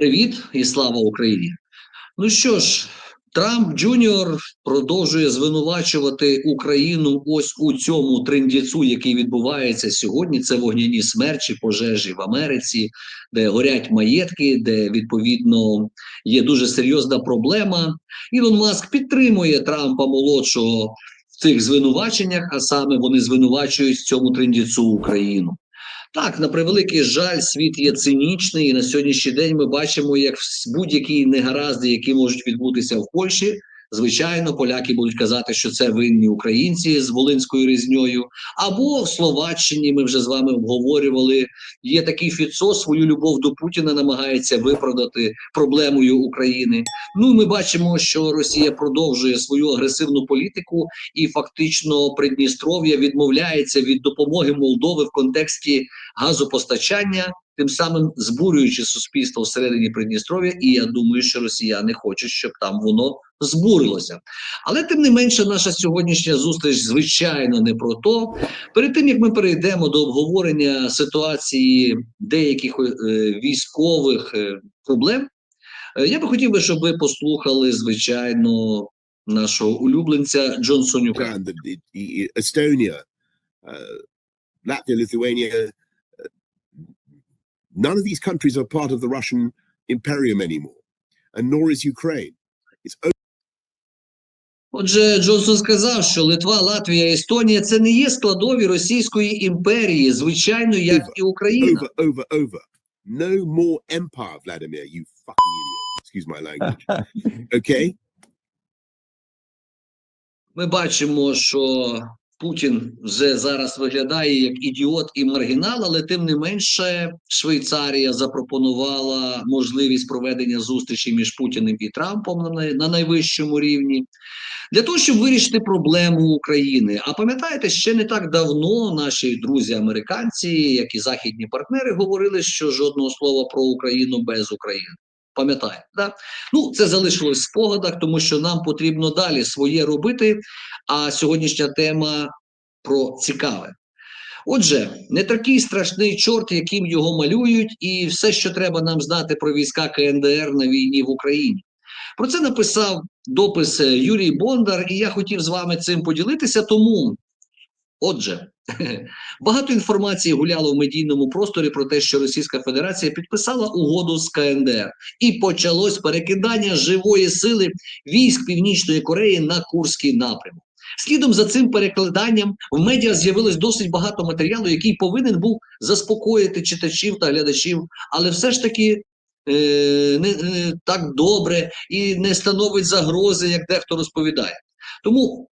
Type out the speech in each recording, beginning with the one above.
Привіт і слава Україні. Ну що ж, Трамп Джуніор продовжує звинувачувати Україну ось у цьому трендіцу, який відбувається сьогодні. Це вогняні смерчі, пожежі в Америці, де горять маєтки, де відповідно є дуже серйозна проблема. Ілон Маск підтримує Трампа молодшого в цих звинуваченнях, а саме вони звинувачують в цьому трендіцу Україну. Так, на превеликий жаль, світ є цинічний, і на сьогоднішній день ми бачимо, як будь-які негаразди, які можуть відбутися в Польщі. Звичайно, поляки будуть казати, що це винні українці з волинською різньою. Або в Словаччині ми вже з вами обговорювали. Є такий Фіцо, свою любов до Путіна намагається виправдати проблемою України. Ну, ми бачимо, що Росія продовжує свою агресивну політику, і фактично Придністров'я відмовляється від допомоги Молдови в контексті газопостачання, тим самим збурюючи суспільство всередині Придністров'я. І я думаю, що росіяни хочуть, щоб там воно збурилося. Але тим не менше, наша сьогоднішня зустріч, звичайно, не про то. Перед тим як ми перейдемо до обговорення ситуації деяких е, військових е, проблем, е, я би хотів би, щоб ви послухали, звичайно, нашого улюбленця Джонсонюка. and the, the, none of these countries are part of the Russian imperium anymore, and nor is Ukraine. It's Отже, Джонсон сказав, що Литва, Латвія, Естонія це не є складові Російської імперії, звичайно, як і Україна. over, over, over. No more empire, Vladimir, you fucking idiot. Excuse my language. Okay? Ми бачимо, що Путін вже зараз виглядає як ідіот і маргінал, але тим не менше Швейцарія запропонувала можливість проведення зустрічі між Путіним і Трампом на, найвищому рівні для того, щоб вирішити проблему України. А пам'ятаєте, ще не так давно наші друзі американці, як і західні партнери, говорили, що жодного слова про Україну без України. Пам'ятаєте, да? Ну, це залишилось в спогадах, тому що нам потрібно далі своє робити. А сьогоднішня тема про цікаве. Отже, не такий страшний чорт, яким його малюють, і все, що треба нам знати про війська КНДР на війні в Україні. Про це написав допис е, Юрій Бондар, і я хотів з вами цим поділитися. Тому, отже, багато інформації гуляло в медійному просторі про те, що Російська Федерація підписала угоду з КНДР, і почалось перекидання живої сили військ Північної Кореї на Курський напрямок. Слідом за цим перекладанням в медіа з'явилось досить багато матеріалу, який повинен був заспокоїти читачів та глядачів, але все ж таки е, не, не так добре і не становить загрози, як дехто розповідає. Тому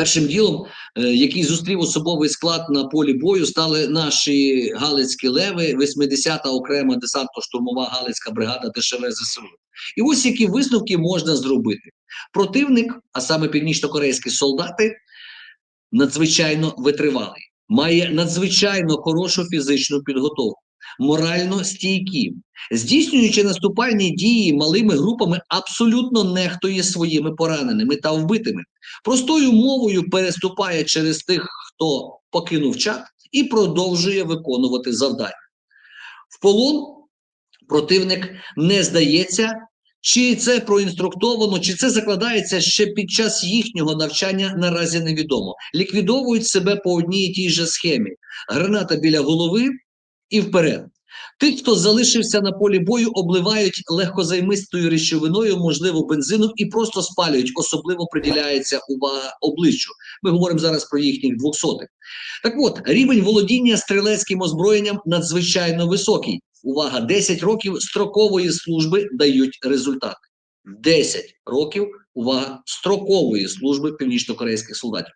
першим ділом, е, який зустрів особовий склад на полі бою, стали наші Галицькі леви, 80-та окрема десантно-штурмова Галицька бригада ДШВ ЗСУ. І ось які висновки можна зробити. Противник, а саме північно-корейські солдати, надзвичайно витривалий, має надзвичайно хорошу фізичну підготовку, морально стійкі, здійснюючи наступальні дії малими групами, абсолютно нехтує своїми пораненими та вбитими. Простою мовою переступає через тих, хто покинув чат, і продовжує виконувати завдання. В полон противник не здається. Чи це проінструктовано, чи це закладається ще під час їхнього навчання, наразі невідомо. Ліквідовують себе по одній і тій же схемі: граната біля голови і вперед. Тих, хто залишився на полі бою, обливають легкозаймистою речовиною, можливо, бензином, і просто спалюють. Особливо приділяється увага обличчю. Ми говоримо зараз про їхніх двохсотих. Так от, рівень володіння стрілецьким озброєнням надзвичайно високий. Увага, 10 років строкової служби дають результати. 10 років увага строкової служби північно-корейських солдатів.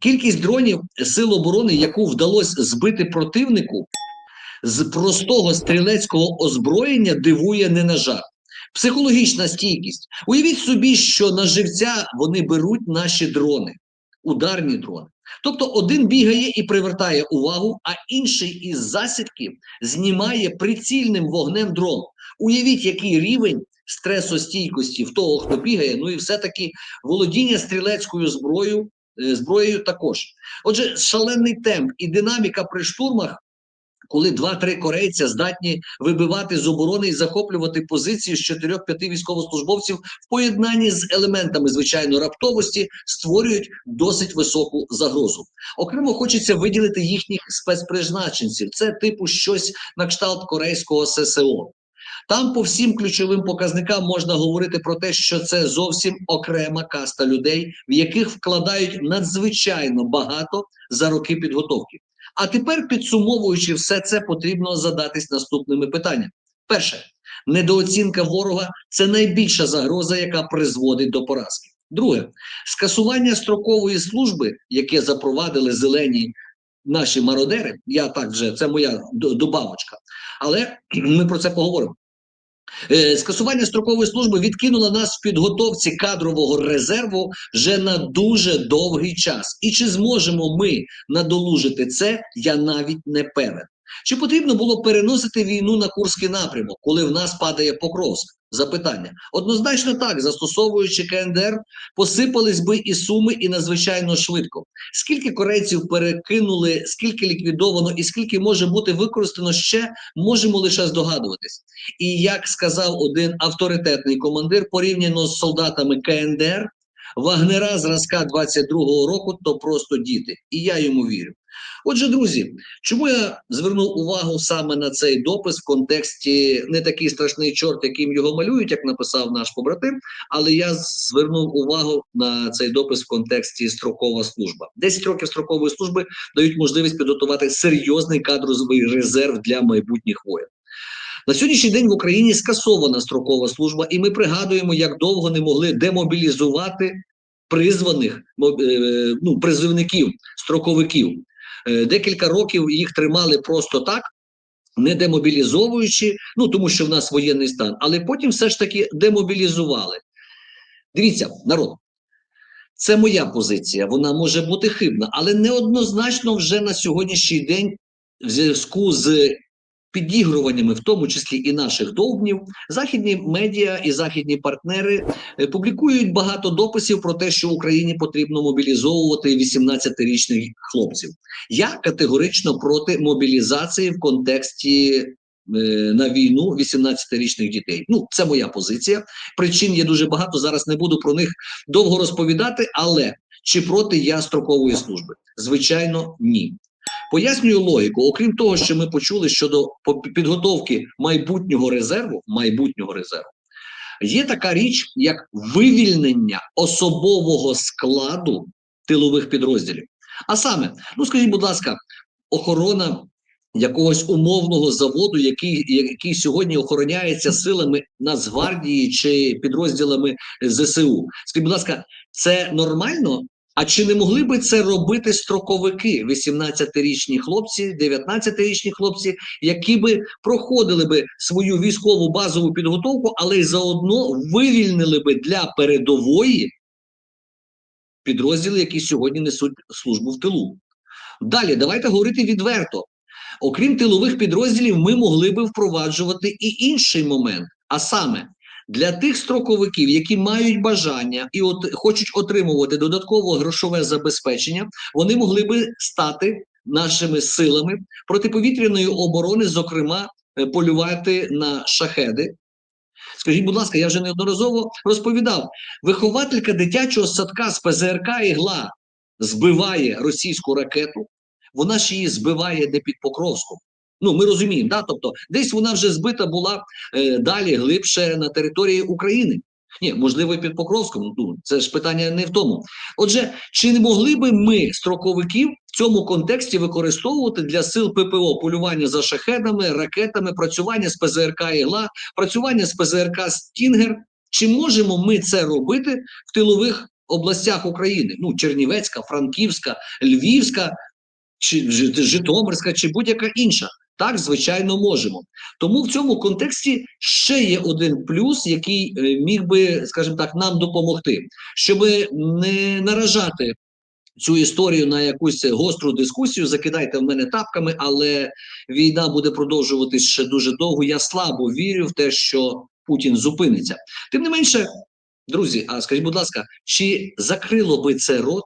Кількість дронів сил оборони, яку вдалося збити противнику з простого стрілецького озброєння, дивує не на жарт. Психологічна стійкість. Уявіть собі, що на живця вони беруть наші дрони, ударні дрони. Тобто один бігає і привертає увагу, а інший із засідки знімає прицільним вогнем дрон. Уявіть, який рівень стресостійкості в того, хто бігає, ну і все-таки володіння стрілецькою зброєю, е, зброєю також. Отже, шалений темп і динаміка при штурмах коли два-три корейця здатні вибивати з оборони і захоплювати позиції з чотирьох-п'яти військовослужбовців в поєднанні з елементами звичайно раптовості, створюють досить високу загрозу. Окремо хочеться виділити їхніх спецпризначенців. Це типу щось на кшталт корейського ССО. Там по всім ключовим показникам можна говорити про те, що це зовсім окрема каста людей, в яких вкладають надзвичайно багато за роки підготовки. А тепер, підсумовуючи все це, потрібно задатись наступними питаннями. Перше, недооцінка ворога це найбільша загроза, яка призводить до поразки. Друге, скасування строкової служби, яке запровадили зелені наші мародери. Я так вже це моя добавочка, але ми про це поговоримо. Е, Скасування строкової служби відкинуло нас в підготовці кадрового резерву вже на дуже довгий час. І чи зможемо ми надолужити це, я навіть не певен. Чи потрібно було переносити війну на Курський напрямок, коли в нас падає Покровськ? Запитання однозначно так, застосовуючи КНДР, посипались би і суми, і надзвичайно швидко. Скільки корейців перекинули, скільки ліквідовано, і скільки може бути використано ще, можемо лише здогадуватись. І як сказав один авторитетний командир, порівняно з солдатами КНДР, Вагнера зразка 22-го року то просто діти. І я йому вірю. Отже, друзі, чому я звернув увагу саме на цей допис в контексті не такий страшний чорт, яким його малюють, як написав наш побратим, але я звернув увагу на цей допис в контексті строкова служба. 10 років строкової служби дають можливість підготувати серйозний кадровий резерв для майбутніх воїн. На сьогоднішній день в Україні скасована строкова служба, і ми пригадуємо, як довго не могли демобілізувати призваних е, ну, призивників, строковиків. Е, Декілька років їх тримали просто так, не демобілізовуючи, ну тому що в нас воєнний стан, але потім все ж таки демобілізували. Дивіться, народ. Це моя позиція, вона може бути хибна, але неоднозначно вже на сьогоднішній день в зв'язку з підігруваннями, в тому числі і наших довбнів, західні медіа і західні партнери е, публікують багато дописів про те, що Україні потрібно мобілізовувати 18-річних хлопців. Я категорично проти мобілізації в контексті е, на війну 18-річних дітей. Ну, це моя позиція. Причин є дуже багато. Зараз не буду про них довго розповідати, але чи проти я строкової служби? Звичайно, ні. Пояснюю логіку. Окрім того, що ми почули щодо підготовки майбутнього резерву, майбутнього резерву, є така річ, як вивільнення особового складу тилових підрозділів. А саме, ну скажіть, будь ласка, охорона якогось умовного заводу, який, який сьогодні охороняється силами Нацгвардії чи підрозділами ЗСУ. Скажіть, будь ласка, це нормально? А чи не могли би це робити строковики, 18-річні хлопці, 19-річні хлопці, які би проходили би свою військову базову підготовку, але й заодно вивільнили би для передової підрозділи, які сьогодні несуть службу в тилу? Далі, давайте говорити відверто. Окрім тилових підрозділів, ми могли би впроваджувати і інший момент, а саме для тих строковиків, які мають бажання і от хочуть отримувати додаткове грошове забезпечення, вони могли би стати нашими силами протиповітряної оборони, зокрема, е, полювати на шахеди. Скажіть, будь ласка, я вже неодноразово розповідав: вихователька дитячого садка з ПЗРК ігла збиває російську ракету, вона ж її збиває не під Покровськом. Ну, ми розуміємо, да? тобто десь вона вже збита була е, далі, глибше на території України. Ні, можливо, під Покровськом. Ну, це ж питання не в тому. Отже, чи не могли би ми строковиків в цьому контексті використовувати для сил ППО полювання за шахедами, ракетами, працювання з ПЗРК «Ігла», працювання з ПЗРК «Стінгер»? Чи можемо ми це робити в тилових областях України? Ну, Чернівецька, Франківська, Львівська, чи Житомирська, чи будь-яка інша. Так, звичайно, можемо. Тому в цьому контексті ще є один плюс, який е, міг би, скажімо так, нам допомогти, щоб не наражати цю історію на якусь гостру дискусію. Закидайте в мене тапками, але війна буде продовжуватись ще дуже довго. Я слабо вірю в те, що Путін зупиниться. Тим не менше, друзі, а скажіть, будь ласка, чи закрило би це рот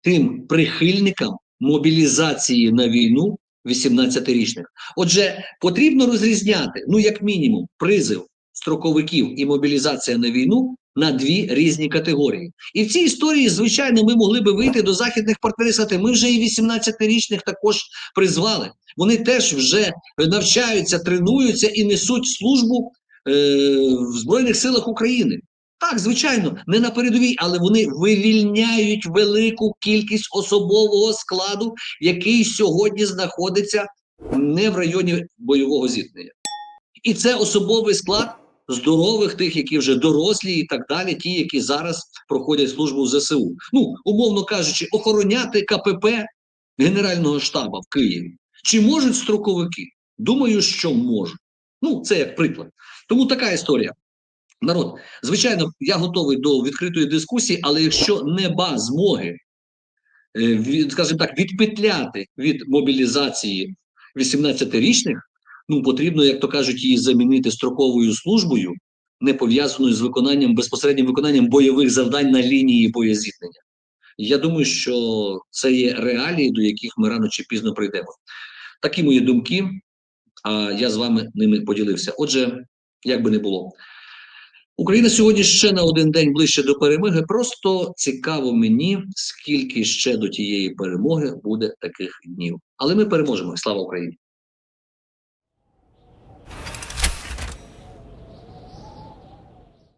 тим прихильникам мобілізації на війну, 18-річних. Отже, потрібно розрізняти, ну як мінімум, призив строковиків і мобілізація на війну на дві різні категорії. І в цій історії, звичайно, ми могли би вийти до західних партнерів і сказати, ми вже і 18-річних також призвали. Вони теж вже навчаються, тренуються і несуть службу е, в Збройних силах України. Так, звичайно, не на передовій, але вони вивільняють велику кількість особового складу, який сьогодні знаходиться не в районі бойового зіткнення. І це особовий склад здорових, тих, які вже дорослі, і так далі, ті, які зараз проходять службу в ЗСУ. Ну, умовно кажучи, охороняти КПП Генерального штабу в Києві. Чи можуть строковики? Думаю, що можуть. Ну, це як приклад. Тому така історія. Народ, звичайно, я готовий до відкритої дискусії, але якщо неба змоги, е, від, скажімо так, відпетляти від мобілізації 18-річних, ну потрібно, як то кажуть, її замінити строковою службою, не пов'язаною з виконанням безпосереднім виконанням бойових завдань на лінії боєзіткнення. Я думаю, що це є реалії, до яких ми рано чи пізно прийдемо. Такі мої думки, а я з вами ними поділився. Отже, як би не було. Україна сьогодні ще на один день ближче до перемоги. Просто цікаво мені, скільки ще до тієї перемоги буде таких днів. Але ми переможемо. Слава Україні!